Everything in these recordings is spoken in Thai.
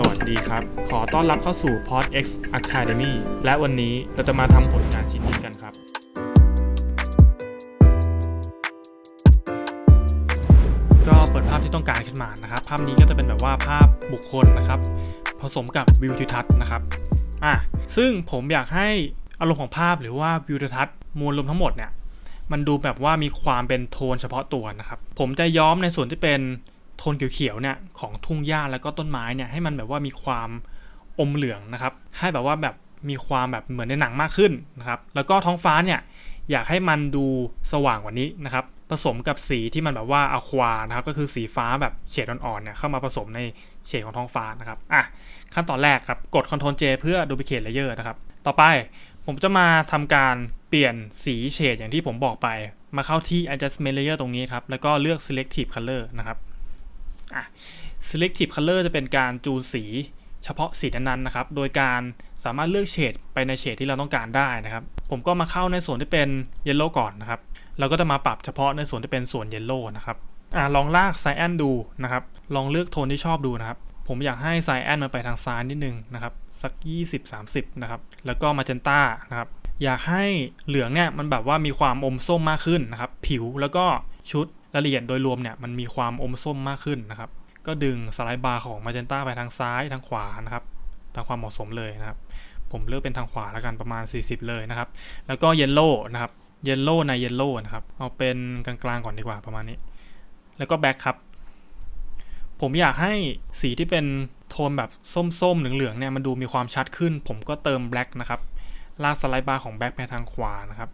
สวัสดีครับ ขอต้อนรับเข้าสู่ Pod X Academy และวันนี้เราจะมาทำผลงานชิ้นนี้กันครับ ก็เปิดภาพที่ต้องการขึ้นมานะครับ ภาพนี้ก็จะเป็นแบบว่าภาพบุคคลนะครับ ผสมกับวิวทิวทัศน์นะครับอะซึ่งผมอยากให้อารมณ์ของภาพหรือว่าวิวทิวทัศน์มวลรวมทั้งหมดเนี่ยมันดูแบบว่ามีความเป็นโทนเฉพาะตัวนะครับ ผมจะย้อมในส่วนที่เป็น โทนเขียวๆเนี่ยของทุ่งหญ้าแล้วก็ต้นไม้เนี่ยให้มันแบบว่ามีความอมเหลืองนะครับ ให้แบบว่าแบบมีความแบบเหมือนในหนังมากขึ้นนะครับ แล้วก็ท้องฟ้าเนี่ยอยากให้มันดูสว่างกว่านี้นะครับ ผสมกับสีที่มันแบบว่าอะควานะครับ ก็คือสีฟ้าแบบเฉดอ่อนๆเนี่ยเข้ามาผสมในเฉดของท้องฟ้านะครับ อะ ขั้นตอนแรกครับ กด Ctrl J เพื่อ duplicate layer นะครับ ต่อไปผมจะมาทำการเปลี่ยนสีเฉดอย่างที่ผมบอกไป มาเข้าที่ adjustment layer ตรงนี้ครับ แล้วก็เลือก selective color นะครับ อะ selective color จะเป็นการจูนสีเฉพาะสีนั้นๆนะครับ โดยการสามารถเลือกเฉดไปในเฉดที่เราต้องการได้นะครับ ผมก็มาเข้าในส่วนที่เป็น yellow ก่อนนะครับ เราก็จะมาปรับเฉพาะในส่วนที่เป็นส่วน yellow นะครับอะลองลาก cyan ดูนะครับ ลองเลือกโทนที่ชอบดูนะครับ ผมอยากให้ cyan มันไปทางซ้ายนิดนึงนะครับ สัก 20-30 นะครับ แล้วก็ magenta นะครับอยากให้เหลืองเนี่ยมันแบบว่ามีความอมส้มมากขึ้นนะครับ ผิวแล้วก็ชุด รายละเอียดโดยรวมเนี่ยมันมีความอมส้มมากขึ้นนะครับ ก็ดึงสไลด์บาร์ของ magenta ไปทางซ้ายทางขวานะครับตามความเหมาะสมเลยนะครับ ผมเลือกเป็นทางขวาแล้วกันประมาณ 40 เลยนะครับ แล้วก็ yellow นะครับ yellow ใน yellow นะครับ เอาเป็นกลางๆก่อนดีกว่าประมาณนี้ แล้วก็ black ครับ ผมอยากให้สีที่เป็นโทนแบบส้มๆ เหลืองๆเนี่ยมันดูมีความชัดขึ้น ผมก็เติม black นะครับ ลากสไลด์บาร์ของ black ไปทางขวานะครับ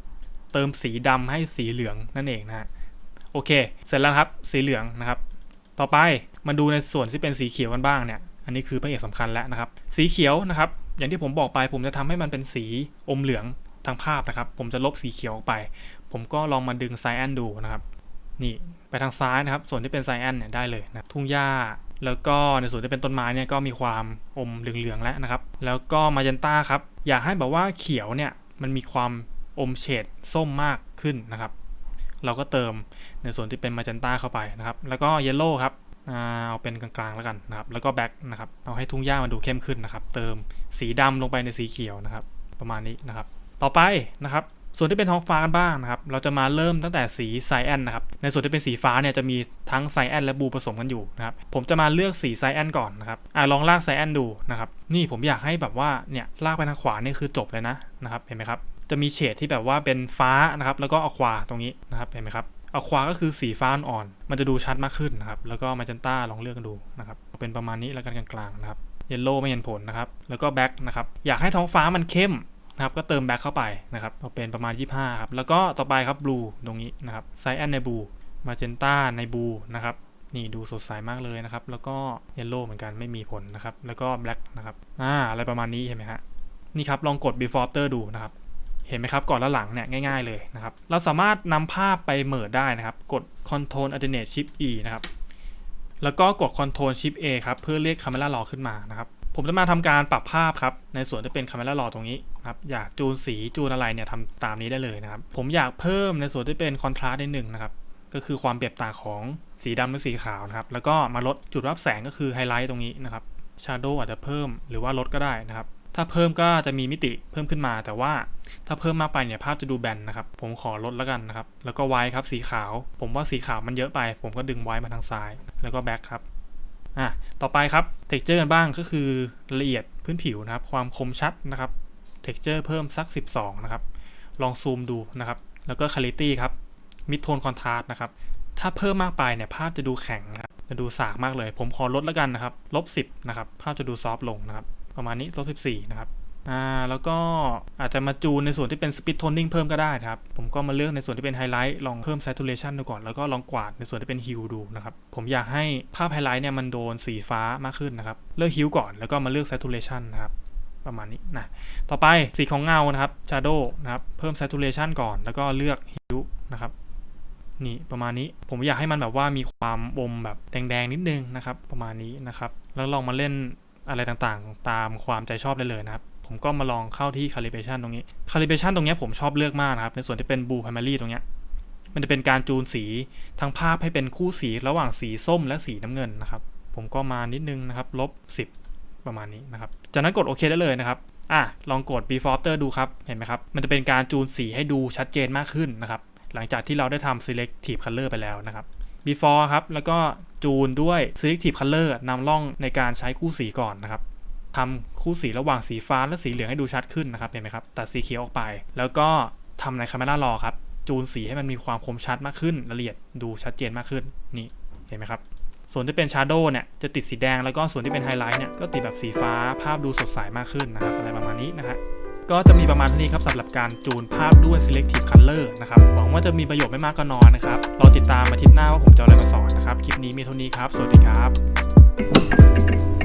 เติมสีดำให้สีเหลืองนั่นเองนะฮะ โอเค เสร็จแล้วครับ สีเหลืองนะครับ ต่อไปมาดูในส่วนที่เป็นสีเขียวกันบ้างเนี่ย อันนี้คือพระเอกสำคัญแล้วนะครับ สีเขียวนะครับ อย่างที่ผมบอกไป ผมจะทำให้มันเป็นสีอมเหลืองทางภาพนะครับ ผมจะลบสีเขียวออกไป ผมก็ลองมาดึงไซแอนดูนะครับ นี่ไปทางซ้ายนะครับ ส่วนที่เป็นไซแอนเนี่ยได้เลยนะทุ่งหญ้า แล้วก็ในส่วนที่เป็นต้นไม้เนี่ยก็มีความอมเหลืองๆแล้วนะครับ แล้วก็มาเจนต้าครับ อยากให้แบบว่าเขียวเนี่ยมันมีความอมเฉดส้มมากขึ้นนะครับ เราก็เติมในส่วนที่เป็นมาเจนต้าเข้าไปนะครับ แล้วก็เยลโล่ครับเอาเป็นกลางๆแล้วกันนะครับ แล้วก็แบ็กนะครับ เอาให้ทุ่งหญ้ามันดูเข้มขึ้นนะครับ เติมสีดำลงไปในสีเขียวนะครับ ประมาณนี้นะครับ ต่อไปนะครับส่วนที่เป็นท้องฟ้ากันบ้างนะครับ เราจะมาเริ่มตั้งแต่สีไซแอนนะครับ ในส่วนที่เป็นสีฟ้าเนี่ยจะมีทั้งไซแอนและบูผสมกันอยู่นะครับ ผมจะมาเลือกสีไซแอนก่อนนะครับอ่าลองลากไซแอนดูนะครับ นี่ผมอยากให้แบบว่าเนี่ยลากไปทางขวานี่คือจบเลยนะนะครับ เห็นไหมครับ จะมีเฉดที่แบบว่าเป็นฟ้านะครับ แล้วก็อควาตรงนี้นะครับเห็นไหมครับอควาก็คือสีฟ้าอ่อน มันจะดูชัดมากขึ้นนะครับ แล้วก็มาเจนต้าลองเลือกดูนะครับ เป็นประมาณนี้แล้วกันกลางๆนะครับ เยลโล่ไม่เห็นผลนะครับ แล้วก็แบ็กนะครับ อยากให้ท้องฟ้ามันเข้มนะครับก็เติมแบ็กเข้าไปนะครับเอาเป็นประมาณ 25ครับ แล้วก็ต่อไปครับบลูตรงนี้นะครับไซแอนในบลูมาเจนต้าในบลูนะครับ นี่ดูสดใสมากเลยนะครับ แล้วก็เยลโล่เหมือนกันไม่มีผลนะครับ แล้วก็แบล็กนะครับ อ่า อะไรประมาณนี้เห็นไหมฮะ นี่ครับ ลองกด before after ดูนะครับ เห็นไหมครับก่อนและหลังเนี่ยง่ายๆเลยนะครับเราสามารถนำภาพไปเมิร์ได้นะครับ กด Control Alternate Shift E นะครับแล้วก็กด Control Shift A ครับเพื่อเรียก Camera Raw ขึ้นมานะครับผมจะมาทำการปรับภาพครับในส่วนที่เป็น Camera Raw ตรงนี้นะครับอยากจูนสีจูนอะไรเนี่ยทำตามนี้ได้เลยนะครับ ผมอยากเพิ่มในส่วนที่เป็น Contrast ได้หนึ่งนะครับก็คือความเปรียบต่างของสีดำและสีขาวนะครับแล้วก็มาลดจุดรับแสงก็คือไฮไลท์ตรงนี้นะครับ Shadow อาจจะเพิ่มหรือว่าลดก็ได้นะครับ ถ้าเพิ่มก็จะมีมิติเพิ่มขึ้นมา แต่ว่าถ้าเพิ่มมากไปเนี่ยภาพจะดูแบนนะครับ ผมขอลดแล้วกันนะครับ แล้วก็ไวครับสีขาว ผมว่าสีขาวมันเยอะไป ผมก็ดึงไวมาทางซ้าย แล้วก็แบ็คครับอะต่อไปครับ texture กันบ้างก็คือละเอียดพื้นผิวนะครับ ความคมชัดนะครับ texture เพิ่มสัก 12 นะครับ ลองซูมดูนะครับ แล้วก็ clarity ครับ mid tone contrast นะครับ ถ้าเพิ่มมากไปเนี่ยภาพจะดูแข็งครับจะดูสากมากเลย ผมขอลดแล้วกันนะครับลบ10นะครับภาพจะดูซอฟต์ลงนะครับ ประมาณนี้ลบ14 นะครับอ่าแล้วก็อาจจะมาจูนในส่วนที่เป็น speed toning เพิ่มก็ได้ครับ ผมก็มาเลือกในส่วนที่เป็นไฮไลท์ลองเพิ่ม saturation ดูก่อน แล้วก็ลองกวาดในส่วนที่เป็น hue ดูนะครับ ผมอยากให้ภาพไฮไลท์เนี่ยมันโดนสีฟ้ามากขึ้นนะครับ เลือก hue ก่อนแล้วก็มาเลือก saturation นะครับประมาณนี้นะต่อไปสีของเงานะครับ shadow นะครับเพิ่ม saturation ก่อน แล้วก็เลือก hue นะครับนี่ประมาณนี้ผมอยากให้มันแบบว่ามีความอมแบบแดงๆนิดนึงนะครับ ประมาณนี้นะครับ แล้วลองมาเล่น อะไรต่างๆ ตามความใจชอบได้เลยนะครับ ผมก็มาลองเข้าที่ calibration ตรงนี้ calibration ตรงเนี้ยผมชอบเลือกมากนะครับ ในส่วนที่เป็น blue primary ตรงเนี้ยมันจะเป็นการจูนสีทั้งภาพให้เป็นคู่สีระหว่างสีส้มและสีน้ำเงินนะครับ ผมก็มานิดนึงนะครับลบ 10 ประมาณนี้นะครับ จากนั้นกดโอเคได้เลยนะครับอะลองกด before after ดูครับ เห็นไหมครับ มันจะเป็นการจูนสีให้ดูชัดเจนมากขึ้นนะครับ หลังจากที่เราได้ทำ selective color ไปแล้วนะครับ before ครับ แล้วก็ จูนด้วย selective color นำร่องในการใช้คู่สีก่อนนะครับทำคู่สีระหว่างสีฟ้าและสีเหลืองให้ดูชัดขึ้นนะครับเห็นไหมครับตัดสีเขียวออกไป แล้วก็ทำใน Camera Raw ครับจูนสีให้มันมีความคมชัดมากขึ้นละเอียดดูชัดเจนมากขึ้นนี่เห็นไหมครับส่วนที่เป็น Shadow เนี่ยจะติดสีแดงแล้วก็ส่วนที่เป็นไฮไลท์เนี่ยก็ติดแบบสีฟ้าภาพดูสดใสมากขึ้นนะครับอะไรประมาณนี้นะฮะ ก็จะมีประมาณท่านี้ครับสำหรับการจูนภาพด้วย selective color นะครับ หวังว่าจะมีประโยชน์ไม่มากก็น้อยนะครับ รอติดตามมาทิตย์หน้าว่าผมจะอาอะไรมาสอนนะครับ คลิปนี้มีเท่านี้ครับ สวัสดีครับ